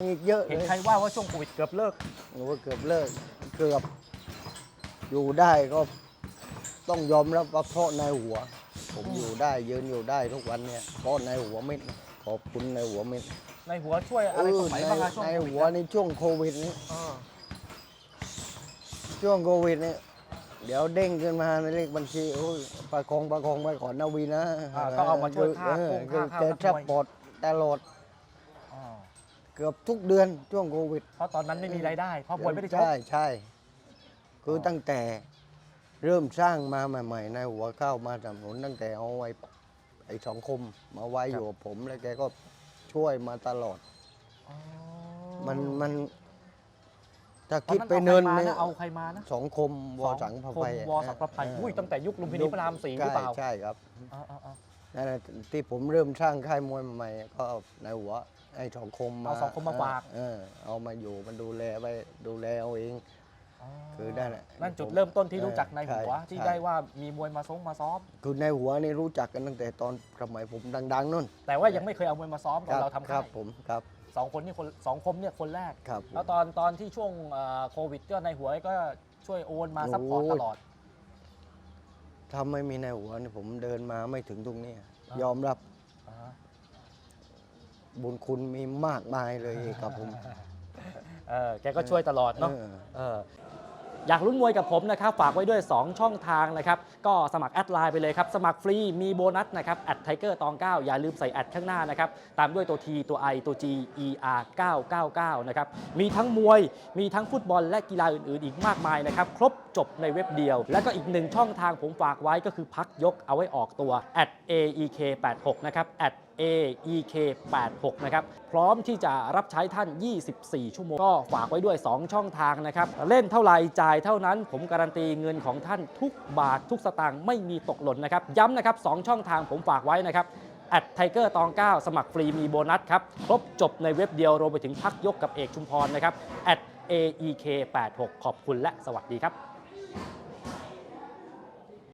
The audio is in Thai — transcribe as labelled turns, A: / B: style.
A: อีกเยอะเล
B: เห็น
A: ย
B: ใครว่าว่าช่วงโควิดเกือบเลิก
A: โอ้เกือบเลิก เกือบ อยู่ได้ก็ต้องยอมรับว่าเพราะในหัว ผมอยู่ได้ยืนอยู่ได้ทุกวันเนี่ยเพราะในหัวเม็ดขอบคุณในหัวเม็ด
B: ในหัวช่วยอะไรตรงไหน
A: ใน
B: บ้างอะช่วง
A: ใน
B: โควิด
A: หัวในช่วงโควิดนี้
B: เออ
A: ช่วงโควิดเนี่ยเดี๋ยวเด้งขึ้นมาในเลขบัญชีโอ้ยประคองประคองไปก่อนนะวีนะ
B: อ่าก็เอามาช่วยค่า
A: เออ
B: โครงค่า
A: แก
B: ข้าว
A: แทบ
B: นักมวย
A: ปลดตลอด
B: อ๋อ
A: เกือบทุกเดือนช่วงโควิด
B: เพราะตอนนั้นไม่มีรายได้เพราะมวยไม่ได้ชก
A: ใช่ใช่คืออ
B: อ
A: ตั้งแต่เริ่มสร้างมาใหม่ๆในหัวเข้ามาสนับสนุนตั้งแต่เอาไว้ไอ้สองคมมาไว้อยู่กับผมแล้วแกก็ช่วยมาตลอด
B: อ๋อ
A: มันมันถ้า
B: ตอน
A: คิด
B: นั้น
A: ไปเนิน
B: เอาใครมา
A: เนี่ย
B: นะเอาใครมานะ
A: สองคมวอสังพระ
B: คม
A: ไพ
B: วอสังประภัย
A: เอุ้
B: ยตั้งแต่ยุคลุมพินีพระรามสี่หรือเปล่า
A: ใช่ใช่ครับ
B: อ๋ออ๋ออ๋อ
A: นั่นแหละที่ผมเริ่มสร้างค่ายมวยใหม่ๆก็ในหัวไอ้สองคมมา
B: เอาสองคมมาฝาก
A: เออเอามาอยู่มันดูแลไปดูแลเอาเอง คือนั่นแหละ
B: นั่นจุดเริ่มต้นที่รู้จักในหัว
A: ใช่
B: ที่
A: ใช่
B: ได้ว่ามีมวยมาซ้อมมาซ้อม
A: คือในหัวนี่รู้จักกันตั้งแต่ตอนสมัยผมดังๆนู่น
B: แต่ว่ายังไม่เคยเอามวยมาซ้อมตอนเราทำ
A: ครั
B: ค่า
A: บ
B: ย
A: ผมครับ
B: สองคนนี่คนสองคมเนี่ยคนแรก
A: ครับผม
B: แล้วตอนตอนที่ช่วงเอ่อโควิดก็ในหัวก็ช่วยโอนมาซัพพอร์ต
A: โอ้
B: ต
A: ย
B: ลอด
A: ถ้าไม่มีในหัวนี่ผมเดินมาไม่ถึงตรงเนี้ย
B: อะ
A: ยอมรับ
B: อ่า
A: บุญคุณมีมากมายเลยครับผม
B: เออแกก็ช่วยตลอดเนาะ
A: ออ
B: เอออยากลุ้นมวยกับผมนะครับ ฝากไว้ด้วย 2 ช่องทางนะครับ ก็สมัครแอดไลน์ไปเลยครับ สมัครฟรีมีโบนัสนะครับแอดไทเกอร์ตอง 9 อย่าลืมใส่แอดข้างหน้านะครับ ตามด้วยตัว T ตัว I ตัว G E R 999 นะครับ มีทั้งมวยมีทั้งฟุตบอลและกีฬาอื่น ๆ อีกมากมายนะครับ ครบ จบในเว็บเดียว แล้วก็อีกหนึ่งช่องทางผมฝากไว้ก็คือพักยกเอาไว้ออกตัว at aek 8 6 นะครับ at aek 8 6 นะครับ พร้อมที่จะรับใช้ท่าน 24 ชั่วโมง ก็ฝากไว้ด้วย 2 ช่องทางนะครับ เล่นเท่าไหร่จ่ายเท่านั้น ผมการันตีเงินของท่านทุกบาททุกสตางค์ไม่มีตกหล่นนะครับ ย้ำนะครับ 2 ช่องทางผมฝากไว้นะครับแอดไทเกอร์ตอง 9 สมัครฟรีมีโบนัสครับ ครบจบในเว็บเดียวรวมไปถึงพักยกกับเอกชุมพรนะครับ at aek 8 6 ขอบคุณและสวัสดีครับ